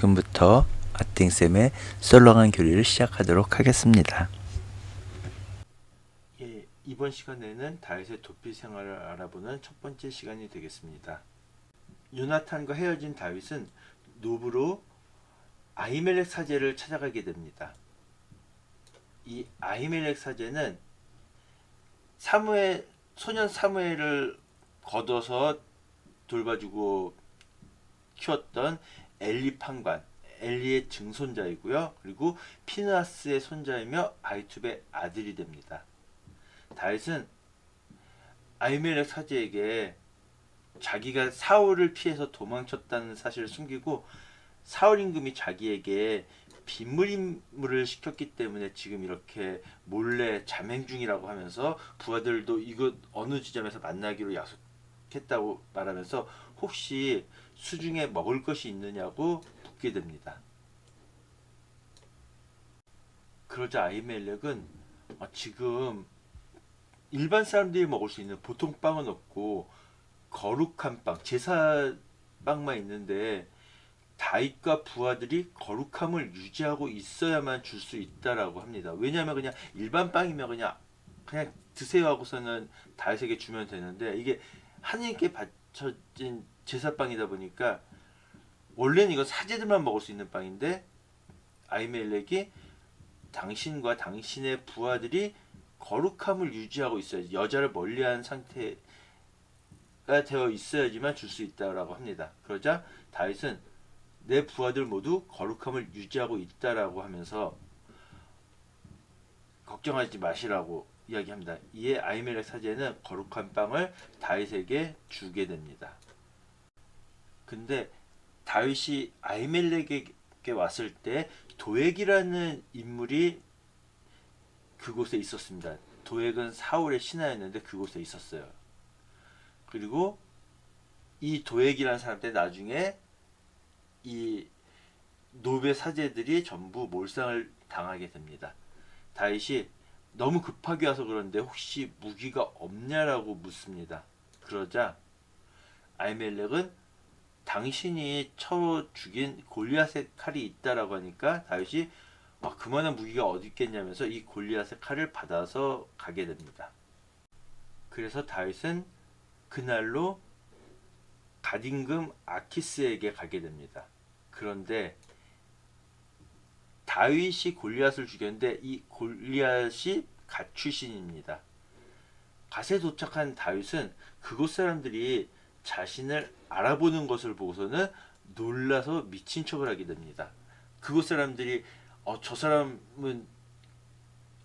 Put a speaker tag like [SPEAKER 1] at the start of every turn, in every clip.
[SPEAKER 1] 지금부터 아팅쌤의 썰렁한 교리를 시작하도록 하겠습니다.
[SPEAKER 2] 예, 이번 시간에는 다윗의 도피 생활을 알아보는 첫 번째 시간이 되겠습니다. 요나탄과 헤어진 다윗은 노브로 아히멜렉 사제를 찾아가게 됩니다. 이 아히멜렉 사제는 사무엘 소년 사무엘을 걷어서 돌봐주고 키웠던 엘리 판관, 엘리의 증손자이고요. 그리고 피느하스의 손자이며 아이투베의 아들이 됩니다. 다윗은 아이멜렉 사제에게 자기가 사울을 피해서 도망쳤다는 사실을 숨기고 사울 임금이 자기에게 빈물임무를 시켰기 때문에 지금 이렇게 몰래 잠행 중이라고 하면서 부하들도 이거 어느 지점에서 만나기로 약속했다고 말하면서 혹시 수중에 먹을 것이 있느냐고 묻게 됩니다. 그러자 아이멜렉은 아, 지금 일반 사람들이 먹을 수 있는 보통 빵은 없고 거룩한 빵, 제사 빵만 있는데 다윗과 부하들이 거룩함을 유지하고 있어야만 줄 수 있다라고 합니다. 왜냐하면 그냥 일반 빵이면 그냥 그냥 드세요 하고서는 다윗에게 주면 되는데 이게 하나님께 바쳐진 제사빵이다 보니까 원래는 이건 사제들만 먹을 수 있는 빵인데 아이멜렉이 당신과 당신의 부하들이 거룩함을 유지하고 있어야지 여자를 멀리한 상태가 되어 있어야지만 줄 수 있다라고 합니다. 그러자 다윗은 내 부하들 모두 거룩함을 유지하고 있다라고 하면서 걱정하지 마시라고 이야기합니다. 이에 아이멜렉 사제는 거룩한 빵을 다윗에게 주게 됩니다. 근데 다윗이 아이멜렉에게 왔을 때 도액이라는 인물이 그곳에 있었습니다. 도액은 사울의 신하였는데 그곳에 있었어요. 그리고 이 도액이라는 사람 때 나중에 이 노베 사제들이 전부 몰상을 당하게 됩니다. 다윗이 너무 급하게 와서 그런데 혹시 무기가 없냐라고 묻습니다. 그러자 아이멜렉은 당신이 쳐 죽인 골리앗의 칼이 있다라고 하니까 다윗이 아, 그만한 무기가 어디 있겠냐면서 이 골리앗의 칼을 받아서 가게 됩니다. 그래서 다윗은 그날로 가딘금 아키스에게 가게 됩니다. 그런데 다윗이 골리앗을 죽였는데 이 골리앗이 갓 출신입니다. 갓에 도착한 다윗은 그곳 사람들이 자신을 알아보는 것을 보고서는 놀라서 미친 척을 하게 됩니다. 그곳 사람들이 어, 저 사람은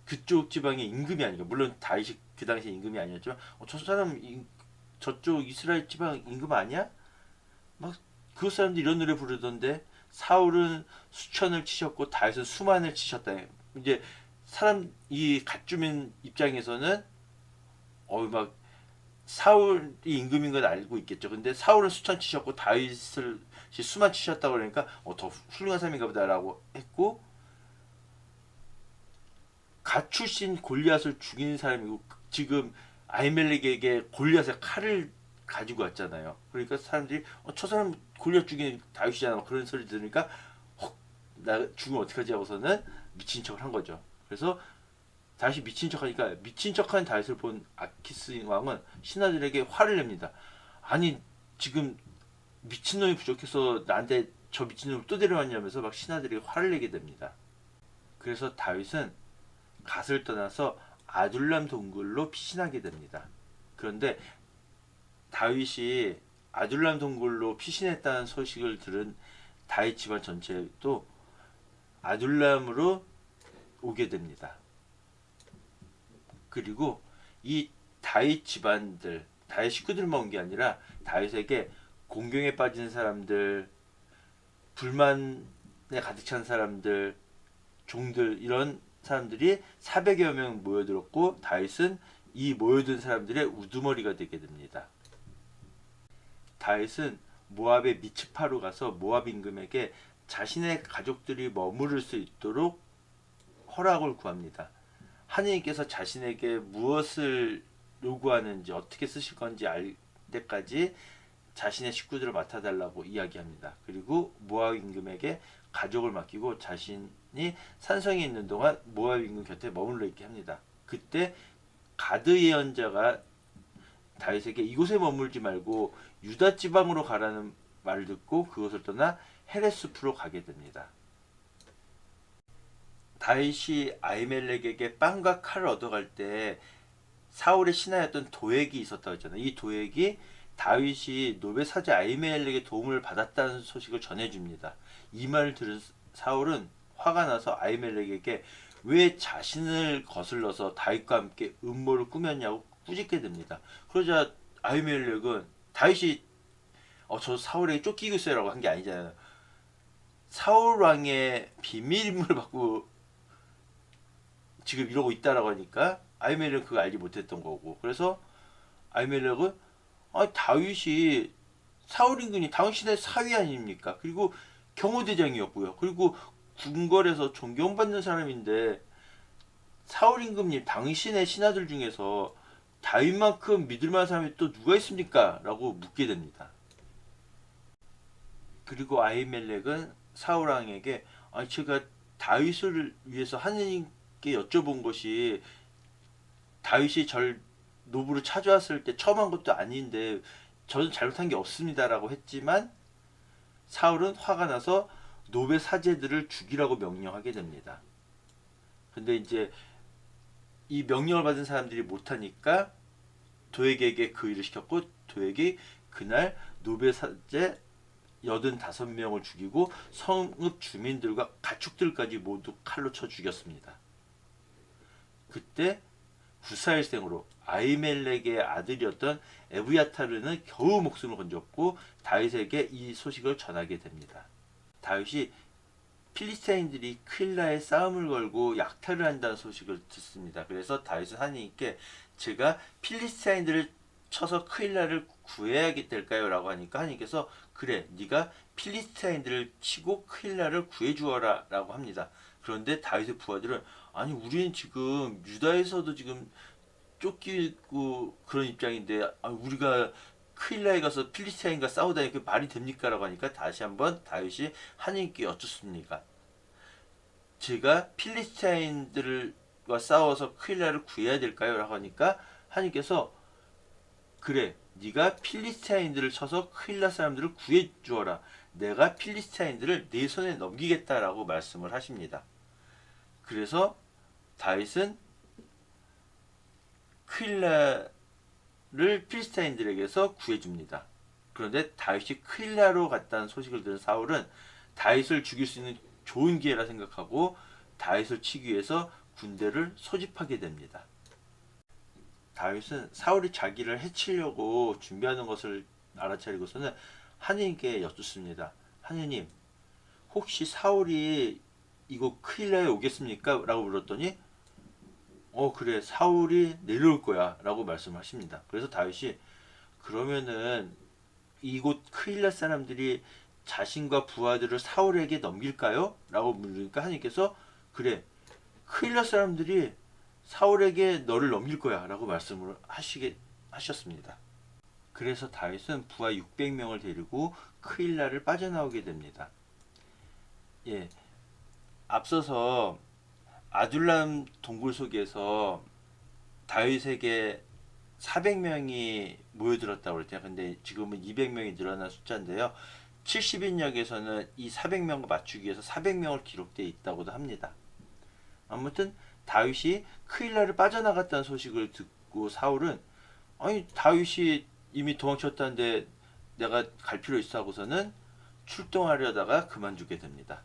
[SPEAKER 2] 그쪽 지방의 임금이 아니고 물론 다윗이 그 당시 임금이 아니었지만 어, 저 사람 임, 저쪽 이스라엘 지방 임금 아니야? 막그 사람들이 이런 노래 부르던데 사울은 수천을 치셨고 다윗은 수만을 치셨다. 이제 사람 이 갓주민 입장에서는 어막 사울이 임금인 건 알고 있겠죠. 근데 사울은 수천 치셨고 다윗을 수만 치셨다고 그러니까 어, 더 훌륭한 사람인가 보다라고 했고 갓 출신 골리앗을 죽인 사람이고 지금 아이멜렉에게 골리앗의 칼을 가지고 왔잖아요. 그러니까 사람들이 어, 저 사람 골리앗 죽인 다윗이잖아. 그런 소리 들으니까 헉, 나 죽으면 어떡하지 하고서는 미친 척을 한 거죠. 그래서 다시 미친 척하니까 미친 척한 다윗을 본 아키스 왕은 신하들에게 화를 냅니다. 아니 지금 미친놈이 부족해서 나한테 저 미친놈을 또 데려왔냐면서 막 신하들이 화를 내게 됩니다. 그래서 다윗은 갓을 떠나서 아둘람 동굴로 피신하게 됩니다. 그런데 다윗이 아둘람 동굴로 피신했다는 소식을 들은 다윗 집안 전체도 아둘람으로 오게 됩니다. 그리고 이 다윗 집안들, 다윗 식구들만 온 게 아니라 다윗에게 공경에 빠진 사람들, 불만에 가득 찬 사람들, 종들 이런 사람들이 400여 명 모여들었고 다윗은 이 모여든 사람들의 우두머리가 되게 됩니다. 다윗은 모압의 미츠파로 가서 모압 임금에게 자신의 가족들이 머무를 수 있도록 허락을 구합니다. 하느님께서 자신에게 무엇을 요구하는지 어떻게 쓰실 건지 알 때까지 자신의 식구들을 맡아달라고 이야기합니다. 그리고 모압 임금에게 가족을 맡기고 자신이 산성에 있는 동안 모압 임금 곁에 머물러 있게 합니다. 그때 가드 예언자가 다윗에게 이곳에 머물지 말고 유다 지방으로 가라는 말을 듣고 그것을 떠나 헤레스프로 가게 됩니다. 다윗이 아이멜렉에게 빵과 칼을 얻어갈 때 사울의 신하였던 도액이 있었다고 했잖아요. 이 도액이 다윗이 노베 사제 아이멜렉의 도움을 받았다는 소식을 전해줍니다. 이 말을 들은 사울은 화가 나서 아이멜렉에게 왜 자신을 거슬러서 다윗과 함께 음모를 꾸몄냐고 꾸짖게 됩니다. 그러자 아이멜렉은 다윗이 어, 저 사울에게 쫓기고 있어요라고 한 게 아니잖아요. 사울 왕의 비밀임을 받고 지금 이러고 있다라고 하니까 아이멜렉은 그거 알지 못했던 거고 그래서 아이멜렉은 아 다윗이 사울 임금이 당신의 사위 아닙니까? 그리고 경호대장이었고요. 그리고 궁궐에서 존경받는 사람인데 사울 임금님 당신의 신하들 중에서 다윗만큼 믿을 만한 사람이 또 누가 있습니까? 라고 묻게 됩니다. 그리고 아이멜렉은 사울 왕에게 아 제가 다윗을 위해서 하느님 께 여쭤본 것이 다윗이 절 노부로 찾아왔을 때 처음 한 것도 아닌데 저는 잘못한 게 없습니다라고 했지만 사울은 화가 나서 노베 사제들을 죽이라고 명령하게 됩니다. 근데 이제 이 명령을 받은 사람들이 못하니까 도에게게 그 일을 시켰고 도에게 그날 노베 사제 85명을 죽이고 성읍 주민들과 가축들까지 모두 칼로 쳐 죽였습니다. 그때 구사일생으로 아이멜렉의 아들이었던 에브야타르는 겨우 목숨을 건졌고 다윗에게 이 소식을 전하게 됩니다. 다윗이 필리스타인들이 크일라에 싸움을 걸고 약탈을 한다는 소식을 듣습니다. 그래서 다윗은 하나님께 제가 필리스타인들을 쳐서 크일라를 구해야 될까요? 라고 하니까 하나님께서 그래 네가 필리스타인들을 치고 크일라를 구해 주어라 라고 합니다. 그런데 다윗의 부하들은 아니 우리는 지금 유다에서도 지금 쫓기고 그런 입장인데 아, 우리가 크일라에 가서 필리스타인과 싸우다니 그 말이 됩니까? 라고 하니까 다시 한번 다윗이 하나님께 여쭙습니다. 제가 필리스타인들과 싸워서 크일라를 구해야 될까요? 라고 하니까 하나님께서 그래 네가 필리스타인들을 쳐서 크일라 사람들을 구해 주어라. 내가 필리스타인들을 네 손에 넘기겠다라고 말씀을 하십니다. 그래서 다윗은 크일라를 필리스타인들에게서 구해줍니다. 그런데 다윗이 크일라로 갔다는 소식을 들은 사울은 다윗을 죽일 수 있는 좋은 기회라 생각하고 다윗을 치기 위해서 군대를 소집하게 됩니다. 다윗은 사울이 자기를 해치려고 준비하는 것을 알아차리고서는 하느님께 여쭙습니다. 하느님, 혹시 사울이 이거 크일라에 오겠습니까? 라고 물었더니 어 그래 사울이 내려올 거야 라고 말씀하십니다. 그래서 다윗이 그러면은 이곳 크일라 사람들이 자신과 부하들을 사울에게 넘길까요? 라고 물으니까 하나님께서 그래 크일라 사람들이 사울에게 너를 넘길 거야 라고 말씀을 하시게 하셨습니다. 그래서 다윗은 부하 600명을 데리고 크일라를 빠져나오게 됩니다. 예. 앞서서 아둘람 동굴 속에서 다윗에게 400명이 모여들었다고 그랬잖아요. 근데 지금은 200명이 늘어난 숫자인데요. 70인역에서는 이 400명과 맞추기 위해서 400명을 기록되어 있다고도 합니다. 아무튼 다윗이 크일라를 빠져나갔다는 소식을 듣고 사울은 아니 다윗이 이미 도망쳤다는데 내가 갈 필요 있어 하고서는 출동하려다가 그만두게 됩니다.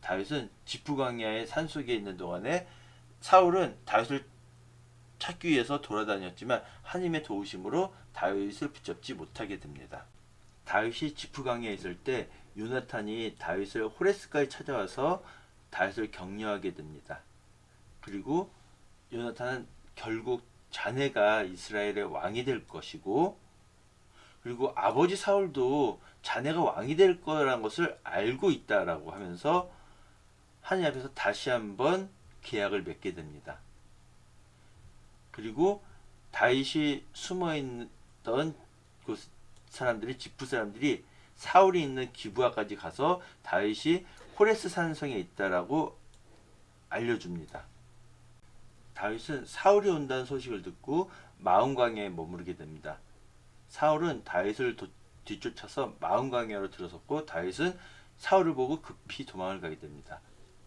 [SPEAKER 2] 다윗은 지프광야의 산속에 있는 동안에 사울은 다윗을 찾기 위해서 돌아다녔지만 하나님의 도우심으로 다윗을 붙잡지 못하게 됩니다. 다윗이 지프강에 있을 때 요나탄이 다윗을 호레스까지 찾아와서 다윗을 격려하게 됩니다. 그리고 요나탄은 결국 자네가 이스라엘의 왕이 될 것이고 그리고 아버지 사울도 자네가 왕이 될 거라는 것을 알고 있다라고 하면서 하나님 앞에서 다시 한번 계약을 맺게 됩니다. 그리고 다윗이 숨어 있던 그 사람들이 지프 사람들이 사울이 있는 기부하까지 가서 다윗이 호레스 산성에 있다라고 알려줍니다. 다윗은 사울이 온다는 소식을 듣고 마음광야에 머무르게 됩니다. 사울은 다윗을 도- 뒤쫓아서 마음광야로 들어섰고 다윗은 사울을 보고 급히 도망을 가게 됩니다.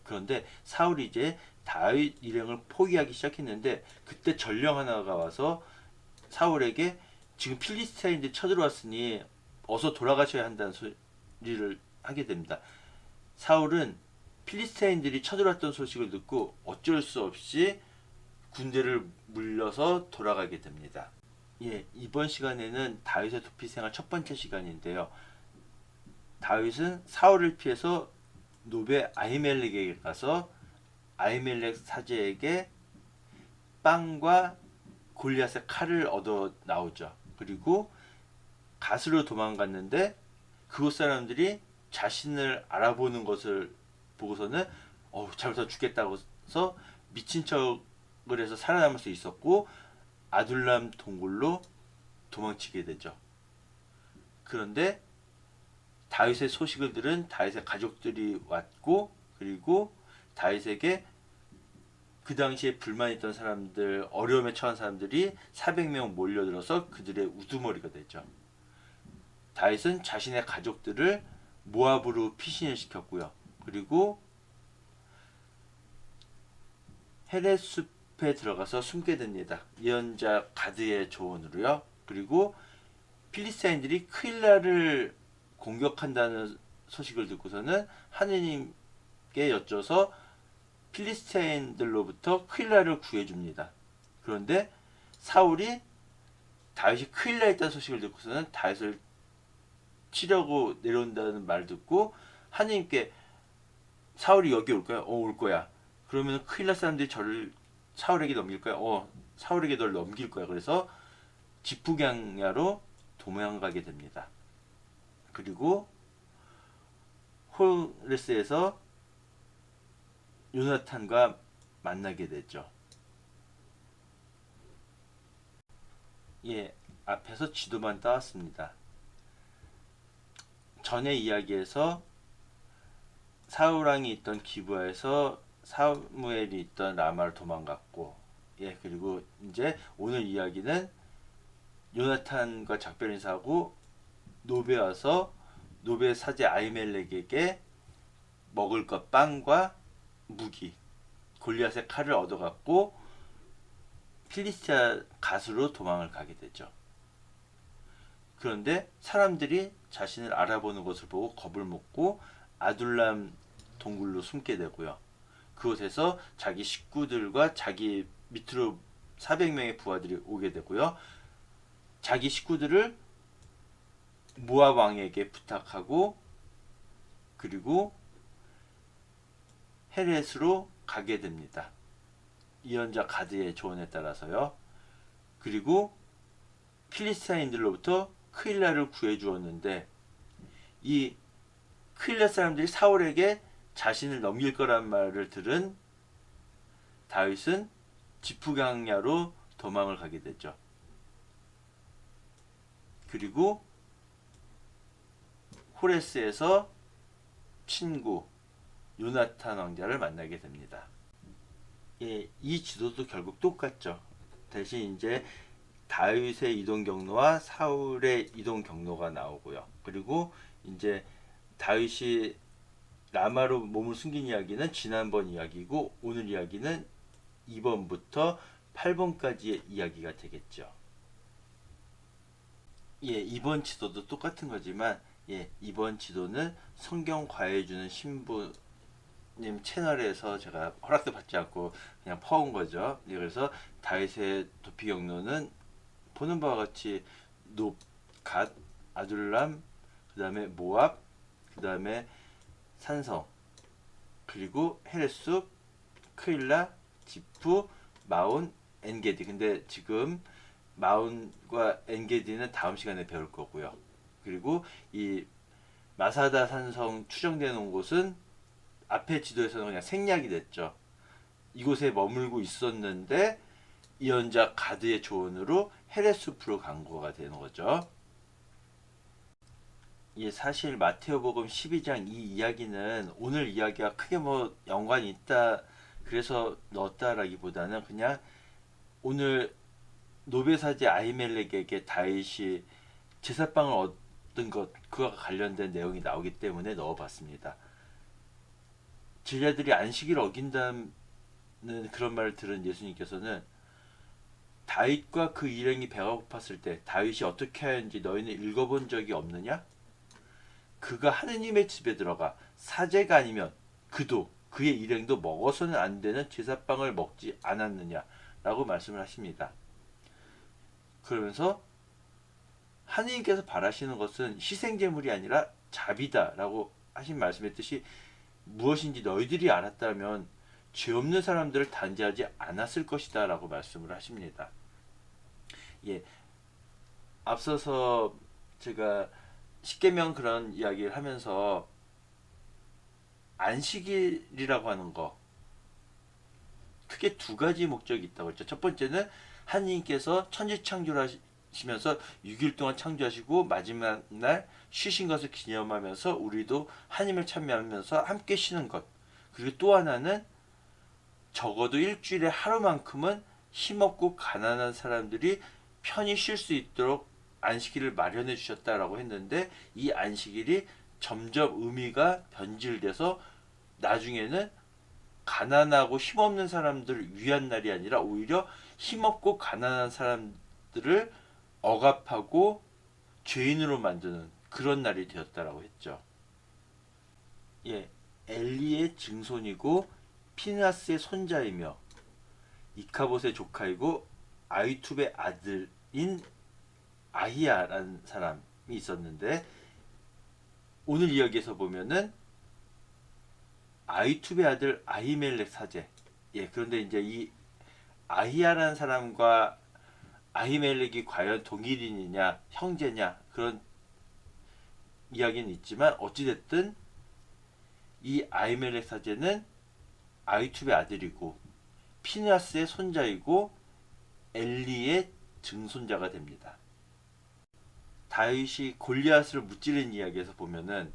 [SPEAKER 2] 그런데 사울이 이제 다윗 일행을 포기하기 시작했는데 그때 전령 하나가 와서 사울에게 지금 필리스타인들이 쳐들어왔으니 어서 돌아가셔야 한다는 소리를 하게 됩니다. 사울은 필리스타인들이 쳐들어왔던 소식을 듣고 어쩔 수 없이 군대를 물려서 돌아가게 됩니다. 예, 이번 시간에는 다윗의 도피 생활 첫 번째 시간인데요. 다윗은 사울을 피해서 노베 아히멜렉에게 가서 아히멜렉 사제에게 빵과 골리앗의 칼을 얻어 나오죠. 그리고 가스로 도망갔는데 그곳 사람들이 자신을 알아보는 것을 보고서는 어 잘못하면 죽겠다고 해서 미친 척을 해서 살아남을 수 있었고 아둘람 동굴로 도망치게 되죠. 그런데 다윗의 소식을 들은 다윗의 가족들이 왔고 그리고 다윗에게 그 당시에 불만있던 사람들 어려움에 처한 사람들이 400명 몰려들어서 그들의 우두머리가 되죠. 다윗은 자신의 가족들을 모압으로 피신을 시켰고요. 그리고 헤레숲에 들어가서 숨게 됩니다. 예언자 가드의 조언으로요. 그리고 필리스타인들이 크일라를 공격한다는 소식을 듣고서는 하느님께 여쭤서 필리스타인들로부터 크일라를 구해줍니다. 그런데 사울이 다윗이 크일라에 있다는 소식을 듣고서는 다윗을 치려고 내려온다는 말 듣고 하느님께 사울이 여기 올 거야? 어, 올 거야. 그러면 크일라 사람들이 저를 사울에게 넘길 거야? 어, 사울에게 널 넘길 거야. 그래서 지푸경야로 도망가게 됩니다. 그리고 호레스에서 요나탄과 만나게 되죠. 예, 앞에서 지도만 따왔습니다. 전의 이야기에서 사우랑이 있던 기부하에서 사무엘이 있던 라마를 도망갔고, 예, 그리고 이제 오늘 이야기는 요나탄과 작별 인사하고 노베 와서 노베 사제 아이멜렉에게 먹을 것 빵과 무기 골리앗의 칼을 얻어갖고 필리스티아 가수로 도망을 가게 되죠. 그런데 사람들이 자신을 알아보는 것을 보고 겁을 먹고 아둘람 동굴로 숨게 되고요. 그곳에서 자기 식구들과 자기 밑으로 400명의 부하들이 오게 되고요. 자기 식구들을 모압 왕에게 부탁하고 그리고 헤렛으로 가게 됩니다. 이언자 가드의 조언에 따라서요. 그리고 필리스타인들로부터 크일라를 구해 주었는데 이 크일라 사람들이 사울에게 자신을 넘길 거란 말을 들은 다윗은 지프강야로 도망을 가게 되죠. 그리고 호레스에서 친구 요나탄 왕자를 만나게 됩니다. 예, 이 지도도 결국 똑같죠. 대신 이제 다윗의 이동 경로와 사울의 이동 경로가 나오고요. 그리고 이제 다윗이 라마로 몸을 숨긴 이야기는 지난번 이야기고 오늘 이야기는 2번부터 8번까지의 이야기가 되겠죠. 예, 이번 지도도 똑같은 거지만 예, 이번 지도는 성경 과외해주는 신부님 채널에서 제가 허락도 받지 않고 그냥 퍼온 거죠. 예, 그래서 다윗의 도피 경로는 보는 바와 같이 높, 갓, 아둘람, 그 다음에 모압, 그 다음에 산성, 그리고 헤레숲, 크일라, 지프, 마온, 엔게디. 근데 지금 마온과 엔게디는 다음 시간에 배울 거고요. 그리고 이 마사다 산성 추정되는 온 곳은 앞에 지도에서는 그냥 생략이 됐죠. 이곳에 머물고 있었는데 이연자 가드의 조언으로 헤레숲으로 간 거가 되는 거죠. 예, 사실 마테오복음 12장 이 이야기는 오늘 이야기와 크게 뭐 연관이 있다 그래서 넣었다라기보다는 그냥 오늘 노베사제 아히멜렉에게 다윗이 제사빵을 얻은 것 그와 관련된 내용이 나오기 때문에 넣어봤습니다. 제자들이 안식일을 어긴다는 그런 말을 들은 예수님께서는 다윗과 그 일행이 배가 고팠을 때 다윗이 어떻게 하였는지 너희는 읽어본 적이 없느냐? 그가 하느님의 집에 들어가 사제가 아니면 그도 그의 일행도 먹어서는 안 되는 제사빵을 먹지 않았느냐라고 말씀을 하십니다. 그러면서 하느님께서 바라시는 것은 희생제물이 아니라 자비다라고 하신 말씀의 뜻이 무엇인지 너희들이 알았다면 죄 없는 사람들을 단죄하지 않았을 것이다라고 말씀을 하십니다. 예, 앞서서 제가 십계명 그런 이야기를 하면서 안식일이라고 하는 거 크게 두 가지 목적이 있다고 했죠. 첫 번째는 하나님께서 천지 창조를 하 시면서 6일 동안 창조하시고 마지막 날 쉬신 것을 기념하면서 우리도 하나님을 참여하면서 함께 쉬는 것. 그리고 또 하나는 적어도 일주일에 하루만큼은 힘없고 가난한 사람들이 편히 쉴 수 있도록 안식일을 마련해 주셨다라고 했는데 이 안식일이 점점 의미가 변질돼서 나중에는 가난하고 힘없는 사람들을 위한 날이 아니라 오히려 힘없고 가난한 사람들을 억압하고 죄인으로 만드는 그런 날이 되었다라고 했죠. 예, 엘리의 증손이고 피나스의 손자이며 이카봇의 조카이고 아이투베 아들인 아히야라는 사람이 있었는데 오늘 이야기에서 보면은 아이투베 아들 아히멜렉 사제 예 그런데 이제 이 아히야라는 사람과 아히멜렉이 과연 동일인이냐 형제냐 그런 이야기는 있지만 어찌됐든 이 아히멜렉 사제는 아이투베 아들이고 피나스의 손자이고 엘리의 증손자가 됩니다. 다윗이 골리앗을 무찌른 이야기에서 보면은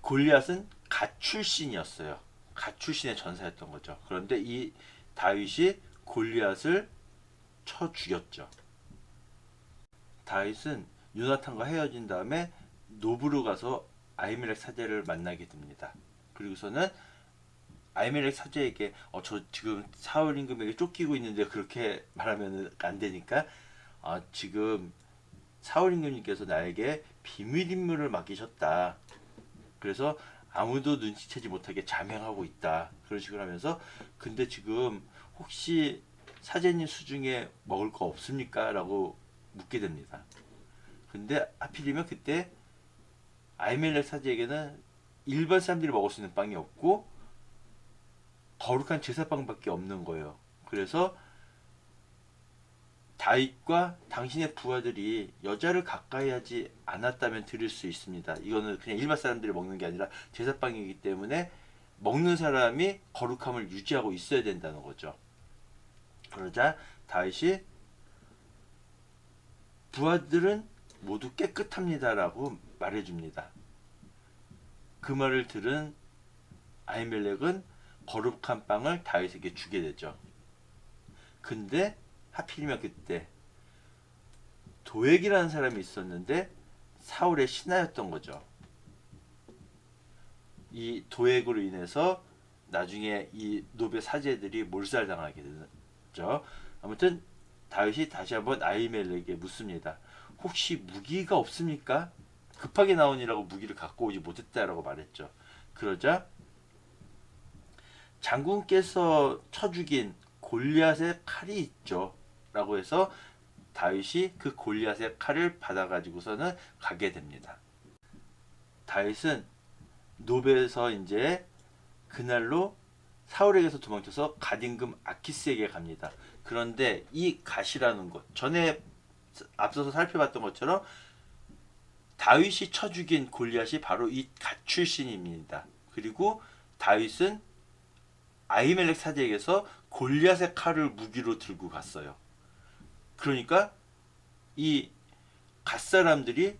[SPEAKER 2] 골리앗은 갓 출신이었어요. 갓 출신의 전사였던 거죠. 그런데 이 다윗이 골리앗을 쳐 죽였죠. 다윗은 요나탄과 헤어진 다음에 노브로 가서 아이멜렉 사제를 만나게 됩니다. 그리고서는 아이멜렉 사제에게 어, 저 지금 사울 임금에게 쫓기고 있는데 그렇게 말하면 안 되니까 아, 지금 사울 임금님께서 나에게 비밀 임무를 맡기셨다. 그래서 아무도 눈치채지 못하게 자명하고 있다. 그런 식으로 하면서 근데 지금 혹시 사제님 수중에 먹을 거 없습니까? 라고 묻게 됩니다. 근데 하필이면 그때 아이멜렉 사제에게는 일반 사람들이 먹을 수 있는 빵이 없고 거룩한 제사빵밖에 없는 거예요. 그래서 다윗과 당신의 부하들이 여자를 가까이 하지 않았다면 드릴 수 있습니다. 이거는 그냥 일반 사람들이 먹는 게 아니라 제사빵이기 때문에 먹는 사람이 거룩함을 유지하고 있어야 된다는 거죠. 그러자 다윗이 부하들은 모두 깨끗합니다라고 말해줍니다. 그 말을 들은 아이멜렉은 거룩한 빵을 다윗에게 주게 되죠. 근데 하필이면 그때 도액이라는 사람이 있었는데 사울의 신하였던 거죠. 이 도액으로 인해서 나중에 이 노베 사제들이 몰살당하게 되죠. 아무튼 다윗이 다시 한번 아이멜렉에게 묻습니다. 혹시 무기가 없습니까? 급하게 나오니라고 무기를 갖고 오지 못했다라고 말했죠. 그러자 장군께서 쳐 죽인 골리앗의 칼이 있죠. 라고 해서 다윗이 그 골리앗의 칼을 받아가지고서는 가게 됩니다. 다윗은 노베에서 이제 그날로 사울에게서 도망쳐서 가딘금 아키스에게 갑니다. 그런데 이 갓이라는 곳 전에 앞서서 살펴봤던 것처럼 다윗이 쳐 죽인 골리앗이 바로 이 갓 출신입니다. 그리고 다윗은 아이멜렉 사제에게서 골리앗의 칼을 무기로 들고 갔어요. 그러니까 이 갓 사람들이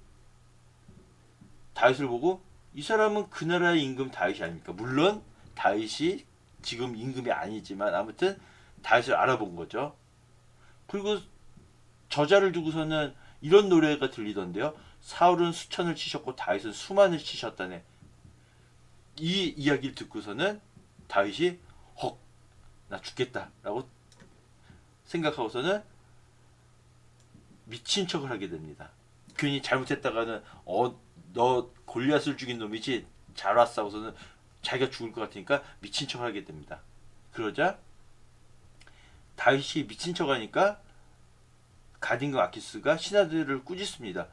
[SPEAKER 2] 다윗을 보고 이 사람은 그 나라의 임금 다윗이 아닙니까? 물론 다윗이 지금 임금이 아니지만 아무튼 다윗을 알아본 거죠. 그리고 저자를 두고서는 이런 노래가 들리던데요. 사울은 수천을 치셨고 다윗은 수만을 치셨다네. 이 이야기를 듣고서는 다윗이 헉, 나 죽겠다라고 생각하고서는 미친 척을 하게 됩니다. 괜히 잘못했다가는 어 너 골리앗을 죽인 놈이지 잘 왔어 하고서는 자기가 죽을 것 같으니까 미친 척을 하게 됩니다. 그러자 다윗이 미친 척 하니까 가딘과 아키스가 신하들을 꾸짖습니다.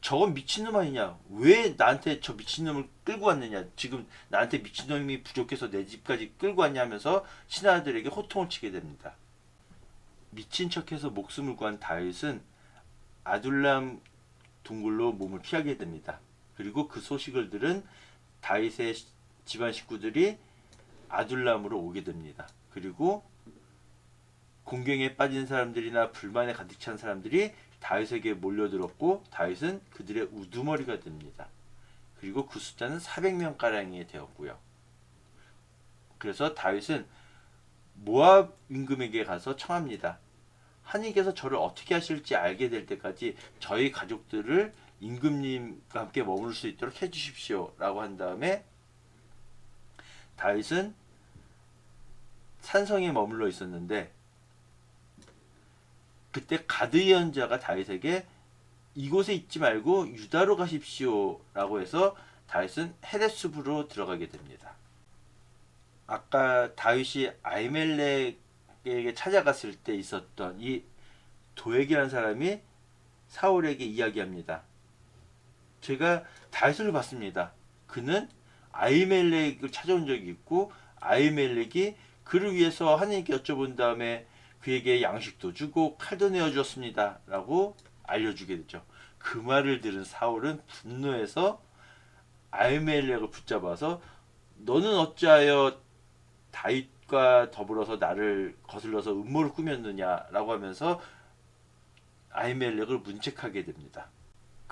[SPEAKER 2] 저건 미친놈 아니냐? 왜 나한테 저 미친놈을 끌고 왔느냐? 지금 나한테 미친놈이 부족해서 내 집까지 끌고 왔냐 하면서 신하들에게 호통을 치게 됩니다. 미친 척해서 목숨을 구한 다윗은 아둘람 동굴로 몸을 피하게 됩니다. 그리고 그 소식을 들은 다윗의 시- 집안 식구들이 아둘람으로 오게 됩니다. 그리고 공경에 빠진 사람들이나 불만에 가득 찬 사람들이 다윗에게 몰려들었고 다윗은 그들의 우두머리가 됩니다. 그리고 그 숫자는 400명 가량이 되었고요. 그래서 다윗은 모압 임금에게 가서 청합니다. 하나님께서 저를 어떻게 하실지 알게 될 때까지 저희 가족들을 임금님과 함께 머물 수 있도록 해주십시오라고 한 다음에 다윗은 산성에 머물러 있었는데 그때 가드 예언자가 다윗에게 이곳에 있지 말고 유다로 가십시오라고 해서 다윗은 헤레스부로 들어가게 됩니다. 아까 다윗이 아이멜렉에게 찾아갔을 때 있었던 이 도액이라는 사람이 사울에게 이야기합니다. 제가 다윗을 봤습니다. 그는 아이멜렉을 찾아온 적이 있고 아이멜렉이 그를 위해서 하나님께 여쭤본 다음에 그에게 양식도 주고 칼도 내어 주었습니다. 라고 알려주게 되죠. 그 말을 들은 사울은 분노해서 아이멜렉을 붙잡아서 너는 어찌하여 다윗과 더불어서 나를 거슬러서 음모를 꾸몄느냐라고 하면서 아이멜렉을 문책하게 됩니다.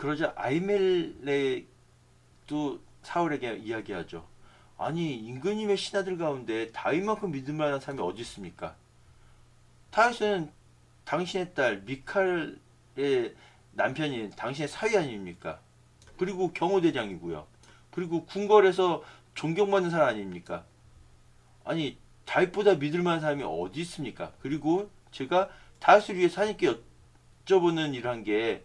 [SPEAKER 2] 그러자 아이멜렉도 사울에게 이야기하죠. 아니 임금님의 신하들 가운데 다윗만큼 믿을 만한 사람이 어디 있습니까? 다윗은 당신의 딸 미칼의 남편인 당신의 사위 아닙니까? 그리고 경호대장이고요. 그리고 궁궐에서 존경받는 사람 아닙니까? 아니 다윗보다 믿을 만한 사람이 어디 있습니까? 그리고 제가 다윗을 위해서 하나님께 여쭤보는 일한 게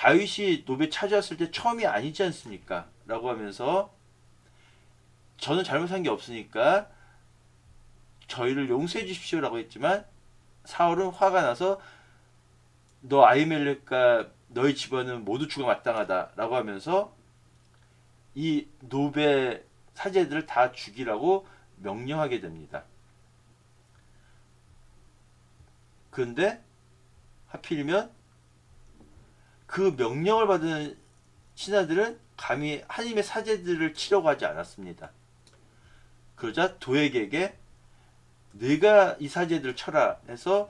[SPEAKER 2] 다윗이 노베 찾아왔을 때 처음이 아니지 않습니까? 라고 하면서 저는 잘못한 게 없으니까 저희를 용서해 주십시오라고 했지만 사울은 화가 나서 너 아이멜렉과 너희 집안은 모두 죽어 마땅하다라고 하면서 이 노베 사제들을 다 죽이라고 명령하게 됩니다. 그런데 하필이면 그 명령을 받은 신하들은 감히 하나님의 사제들을 치려고 하지 않았습니다. 그러자 도액에게 내가 이 사제들을 쳐라 해서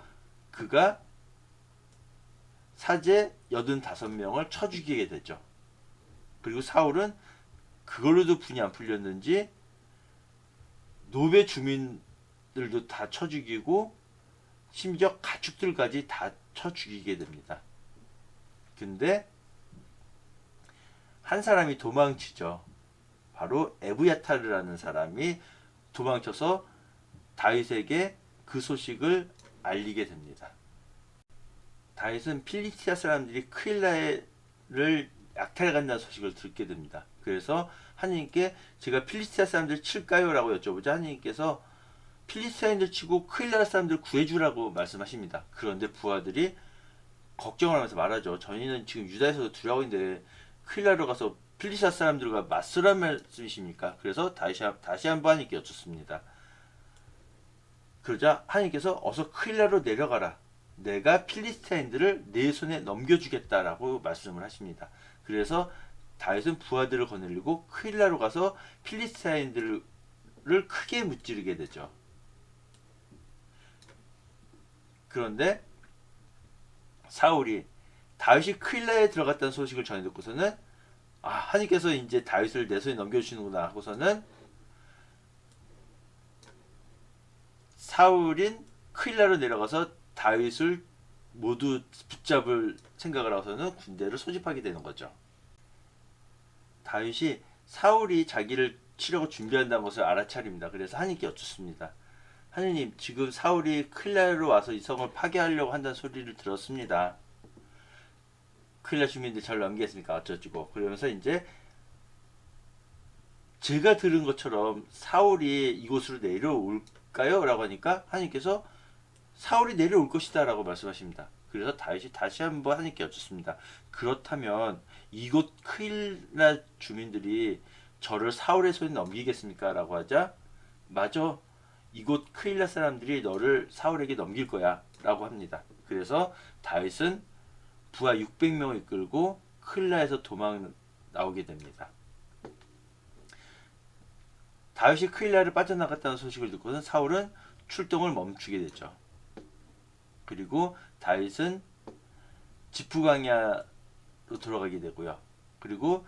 [SPEAKER 2] 그가 사제 85명을 쳐 죽이게 되죠. 그리고 사울은 그걸로도 분이 안 풀렸는지 노베 주민들도 다 쳐 죽이고 심지어 가축들까지 다 쳐 죽이게 됩니다. 근데 한 사람이 도망치죠. 바로 에브야타르라는 사람이 도망쳐서 다윗에게 그 소식을 알리게 됩니다. 다윗은 필리티아 사람들이 크일라를 약탈해 간다는 소식을 듣게 됩니다. 그래서 하나님께 제가 필리스티아 사람들 칠까요라고 여쭤보자 하나님께서 필리스타인들 치고 크일라 사람들 구해주라고 말씀하십니다. 그런데 부하들이 걱정을 하면서 말하죠. 저희는 지금 유다에서도 두려워 있는데 크일라로 가서 필리스타 사람들과 맞서란 말씀이십니까? 그래서 다시, 한- 다시 한번 하나님께 여쭙습니다. 그러자 하나님께서 어서 크일라로 내려가라. 내가 필리스타인들을 내 손에 넘겨주겠다라고 말씀을 하십니다. 그래서 다윗은 부하들을 거느리고 크일라로 가서 필리스타인들을 크게 무찌르게 되죠. 그런데 사울이 다윗이 크일라에 들어갔다는 소식을 전해 듣고서는 아 하나님께서 이제 다윗을 내 손에 넘겨주시는구나 하고서는 사울인 크일라로 내려가서 다윗을 모두 붙잡을 생각을 하고서는 군대를 소집하게 되는 거죠. 다윗이 사울이 자기를 치려고 준비한다는 것을 알아차립니다. 그래서 하나님께 여쭙습니다. 하느님, 지금 사울이 클라로 와서 이 성을 파괴하려고 한다는 소리를 들었습니다. 클라 주민들 잘 넘기겠습니까? 어쩌고 그러면서 이제 제가 들은 것처럼 사울이 이곳으로 내려올까요? 라고 하니까 하나님께서 사울이 내려올 것이다 라고 말씀하십니다. 그래서 다윗이 다시 한번 하나님께 여쭙습니다. 그렇다면 이곳 크일라 주민들이 저를 사울의 손에 넘기겠습니까? 라고 하자 맞아 이곳 크일라 사람들이 너를 사울에게 넘길 거야 라고 합니다. 그래서 다윗은 부하 600명을 이끌고 크일라에서 도망 나오게 됩니다. 다윗이 크일라를 빠져나갔다는 소식을 듣고는 사울은 출동을 멈추게 되죠. 그리고 다윗은 지프강야로 들어가게 되고요. 그리고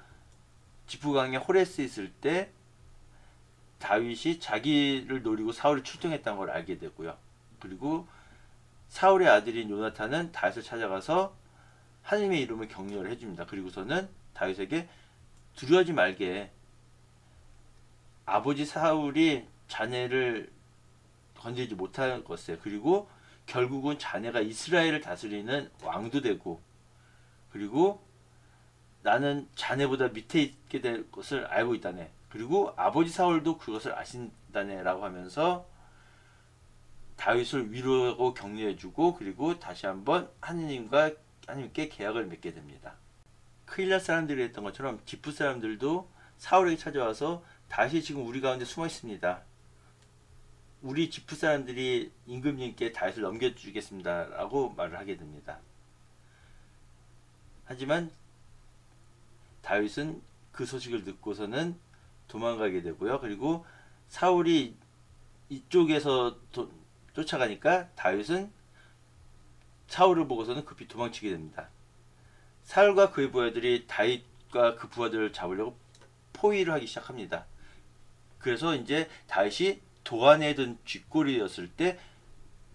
[SPEAKER 2] 지프강야 호레스 있을 때 다윗이 자기를 노리고 사울이 출동했다는 걸 알게 되고요. 그리고 사울의 아들인 요나탄은 다윗을 찾아가서 하나님의 이름을 격려를 해줍니다. 그리고서는 다윗에게 두려워하지 말게 아버지 사울이 자네를 건드리지 못할 것이에요. 그리고 결국은 자네가 이스라엘을 다스리는 왕도 되고 그리고 나는 자네보다 밑에 있게 될 것을 알고 있다네. 그리고 아버지 사울도 그것을 아신다네라고 하면서 다윗을 위로하고 격려해주고 그리고 다시 한번 하느님과 하나님께 계약을 맺게 됩니다. 크일라 사람들이 했던 것처럼 지프 사람들도 사울에게 찾아와서 다시 지금 우리 가운데 숨어 있습니다. 우리 지프 사람들이 임금님께 다윗을 넘겨주겠습니다라고 말을 하게 됩니다. 하지만 다윗은 그 소식을 듣고서는 도망가게 되고요. 그리고 사울이 이쪽에서 도, 쫓아가니까 다윗은 사울을 보고서는 급히 도망치게 됩니다. 사울과 그의 부하들이 다윗과 그 부하들을 잡으려고 포위를 하기 시작합니다. 그래서 이제 다윗이 도안에 든 쥐꼬리였을 때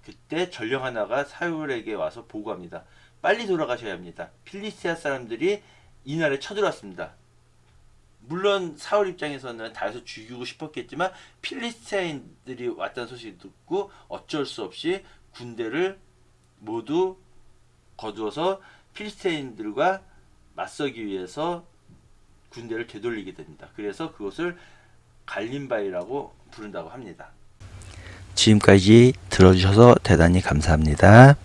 [SPEAKER 2] 그때 전령 하나가 사울에게 와서 보고합니다. 빨리 돌아가셔야 합니다. 필리스티아 사람들이 이 날에 쳐들어왔습니다. 물론 사울 입장에서는 다윗을 죽이고 싶었겠지만 필리스티아인들이 왔다는 소식을 듣고 어쩔 수 없이 군대를 모두 거두어서 필리스티아인들과 맞서기 위해서 군대를 되돌리게 됩니다. 그래서 그것을 갈림바이라고 부른다고 합니다.
[SPEAKER 1] 지금까지 들어주셔서 대단히 감사합니다.